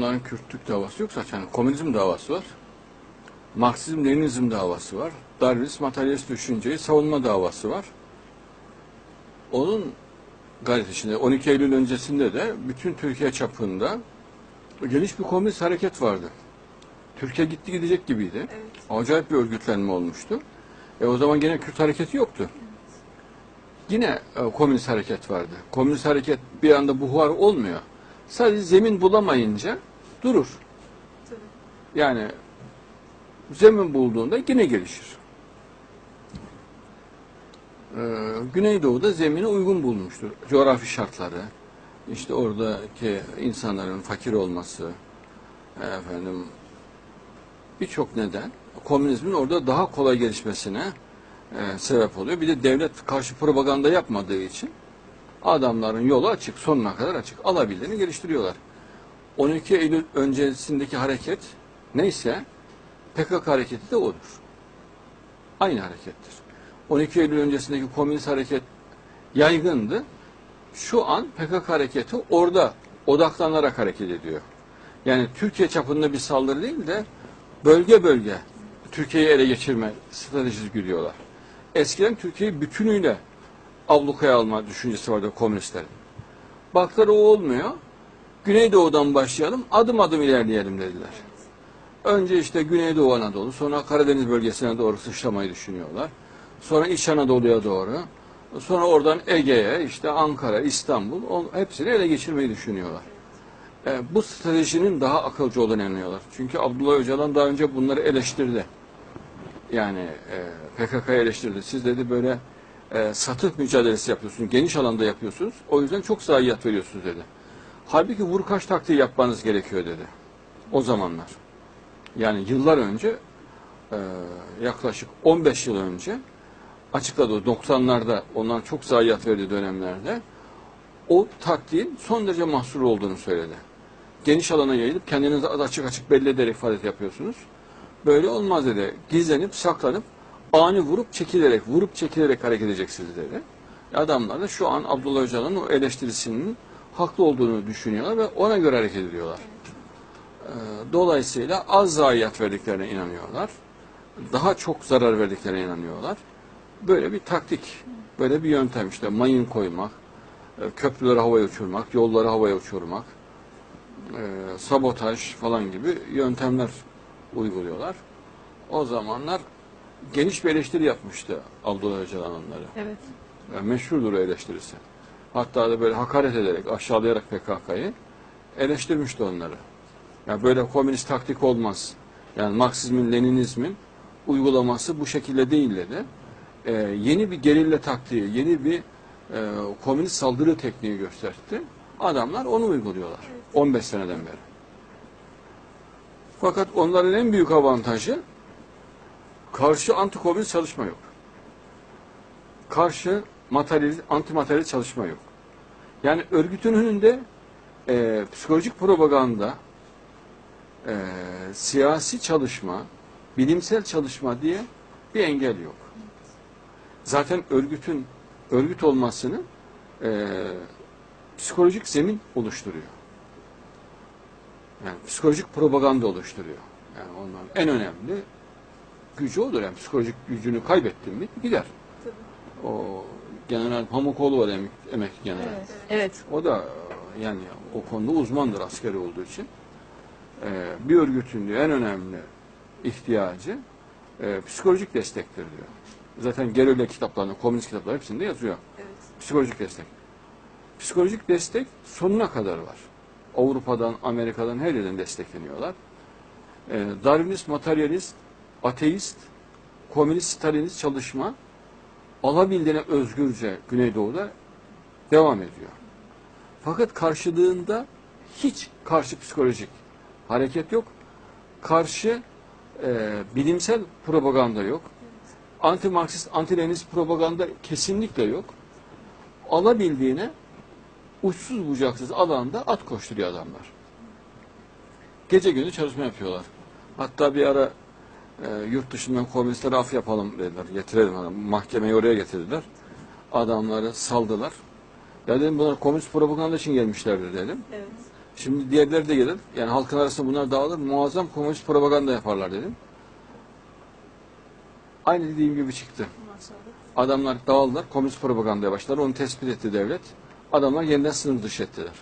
Bunların Kürtlük davası yok zaten. Komünizm davası var. Marksizm, Leninizm davası var. Darwinist, materyalist düşünceyi savunma davası var. Onun gayret içinde 12 Eylül öncesinde de bütün Türkiye çapında geniş bir komünist hareket vardı. Türkiye gitti gidecek gibiydi. Acayip bir örgütlenme olmuştu. E o zaman gene Kürt hareketi yoktu. Yine e, komünist hareket vardı. Komünist hareket bir anda buhar olmuyor. Sadece zemin bulamayınca durur. Yani zemin bulduğunda yine gelişir. Ee, Güneydoğu'da zemini uygun bulmuştur. Coğrafi şartları, işte oradaki insanların fakir olması, efendim birçok neden komünizmin orada daha kolay gelişmesine e, sebep oluyor. Bir de devlet karşı propaganda yapmadığı için adamların yolu açık, sonuna kadar açık. Alabildiğini geliştiriyorlar. 12 Eylül öncesindeki hareket neyse PKK hareketi de odur. Aynı harekettir. 12 Eylül öncesindeki komünist hareket yaygındı. Şu an PKK hareketi orada odaklanarak hareket ediyor. Yani Türkiye çapında bir saldırı değil de bölge bölge Türkiye'yi ele geçirme stratejisi güdüyorlar. Eskiden Türkiye'yi bütünüyle ablukaya alma düşüncesi vardı komünistlerin. Baktılar o olmuyor. Güneydoğu'dan başlayalım, adım adım ilerleyelim dediler. Önce işte Güneydoğu Anadolu, sonra Karadeniz bölgesine doğru sıçramayı düşünüyorlar. Sonra İç Anadolu'ya doğru, sonra oradan Ege'ye, işte Ankara, İstanbul, hepsini ele geçirmeyi düşünüyorlar. E, bu stratejinin daha akılcı olduğunu inanıyorlar. Çünkü Abdullah Öcalan daha önce bunları eleştirdi. Yani e, PKK'yı eleştirdi. Siz dedi böyle e, satış mücadelesi yapıyorsunuz, geniş alanda yapıyorsunuz. O yüzden çok zayiat veriyorsunuz dedi. Halbuki vur kaç taktiği yapmanız gerekiyor dedi. O zamanlar. Yani yıllar önce e, yaklaşık 15 yıl önce açıkladı o 90'larda onlar çok zayiat verdiği dönemlerde o taktiğin son derece mahsur olduğunu söyledi. Geniş alana yayılıp kendinizi açık açık belli ederek faaliyet yapıyorsunuz. Böyle olmaz dedi. Gizlenip saklanıp ani vurup çekilerek, vurup çekilerek hareket edeceksiniz dedi. Adamlar da şu an Abdullah Öcalan'ın o eleştirisinin haklı olduğunu düşünüyorlar ve ona göre hareket ediyorlar. Ee, Dolayısıyla az zayiat verdiklerine inanıyorlar. Daha çok zarar verdiklerine inanıyorlar. Böyle bir taktik, böyle bir yöntem işte mayın koymak, e, köprüleri havaya uçurmak, yolları havaya uçurmak, e, sabotaj falan gibi yöntemler uyguluyorlar. O zamanlar geniş bir eleştiri yapmıştı Abdullah Öcalan onları. Evet. Yani meşhurdur eleştirisi. Hatta da böyle hakaret ederek, aşağılayarak PKK'yı eleştirmişti onları. Yani böyle komünist taktik olmaz. Yani Marksizmin, Leninizmin uygulaması bu şekilde değil dedi. Ee, yeni bir gerilla taktiği, yeni bir e, komünist saldırı tekniği gösterdi. Adamlar onu uyguluyorlar. 15 seneden beri. Fakat onların en büyük avantajı karşı antikomünist çalışma yok karşı materyalist, anti materyalist çalışma yok. Yani örgütün önünde e, psikolojik propaganda, e, siyasi çalışma, bilimsel çalışma diye bir engel yok. Zaten örgütün örgüt olmasını e, psikolojik zemin oluşturuyor. Yani psikolojik propaganda oluşturuyor. Yani onların en önemli gücü odur. Yani psikolojik gücünü kaybettin mi gider. O General Pamukoğlu var emek, emekli general. Evet. Evet. O da e, yani o konuda uzmandır askeri olduğu için. Ee, bir örgütün diyor, en önemli ihtiyacı e, psikolojik destektir diyor. Zaten gerilla kitaplarında, komünist kitaplar hepsinde yazıyor. Evet. Psikolojik destek. Psikolojik destek sonuna kadar var. Avrupa'dan, Amerika'dan her yerden destekleniyorlar. Ee, Darwinist, materyalist, ateist, komünist, stalinist çalışma alabildiğine özgürce Güneydoğu'da devam ediyor. Fakat karşılığında hiç karşı psikolojik hareket yok. Karşı e, bilimsel propaganda yok. Anti-Marksist, anti-Leninist propaganda kesinlikle yok. Alabildiğine uçsuz bucaksız alanda at koşturuyor adamlar. Gece gündüz çalışma yapıyorlar. Hatta bir ara e, yurt dışından komünistlere af yapalım dediler. Getirelim. Hani mahkemeyi oraya getirdiler. Adamları saldılar. Ya dedim bunlar komünist propaganda için gelmişlerdir dedim. Evet. Şimdi diğerleri de gelir. Yani halkın arasında bunlar dağılır. Muazzam komünist propaganda yaparlar dedim. Aynı dediğim gibi çıktı. Adamlar dağıldılar. Komünist propagandaya başladılar. Onu tespit etti devlet. Adamlar yeniden sınır dışı ettiler.